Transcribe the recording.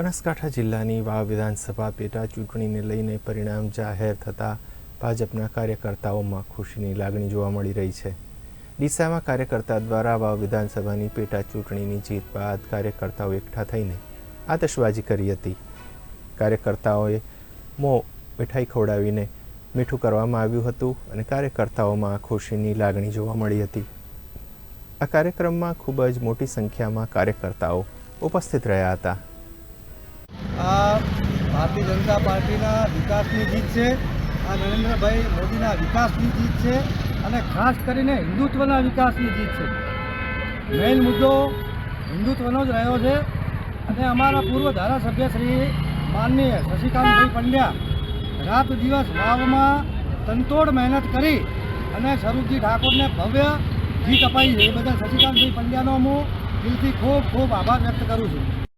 બનાસકાંઠા જિલ્લાની વાવ વિધાનસભા પેટા ચૂંટણીને લઈને પરિણામ જાહેર થતાં ભાજપના કાર્યકર્તાઓમાં ખુશીની લાગણી જોવા મળી રહી છે. ડીસામાં કાર્યકર્તા દ્વારા વાવ વિધાનસભાની પેટા ચૂંટણીની જીત બાદ કાર્યકર્તાઓ એકઠા થઈને આતશબાજી કરી હતી. કાર્યકર્તાઓએ મો મીઠાઈ ખવડાવીને મીઠું કરવામાં આવ્યું હતું અને કાર્યકર્તાઓમાં ખુશીની લાગણી જોવા મળી હતી. આ કાર્યક્રમમાં ખૂબ જ મોટી સંખ્યામાં કાર્યકર્તાઓ ઉપસ્થિત રહ્યા હતા. આ ભારતીય જનતા પાર્ટીના વિકાસની જીત છે, આ નરેન્દ્રભાઈ મોદીના વિકાસની જીત છે, અને ખાસ કરીને હિન્દુત્વના વિકાસની જીત છે. મેઇન મુદ્દો હિન્દુત્વનો જ રહ્યો છે, અને અમારા પૂર્વ ધારાસભ્ય શ્રી માનનીય શશિકાંતભાઈ પંડ્યા રાત દિવસ વાવમાં તંતોડ મહેનત કરી અને સ્વરૂપજી ઠાકોરને ભવ્ય જીત અપાઈ છે. એ બદલ શશિકાંતભાઈ પંડ્યાનો હું દિલથી ખૂબ ખૂબ આભાર વ્યક્ત કરું છું.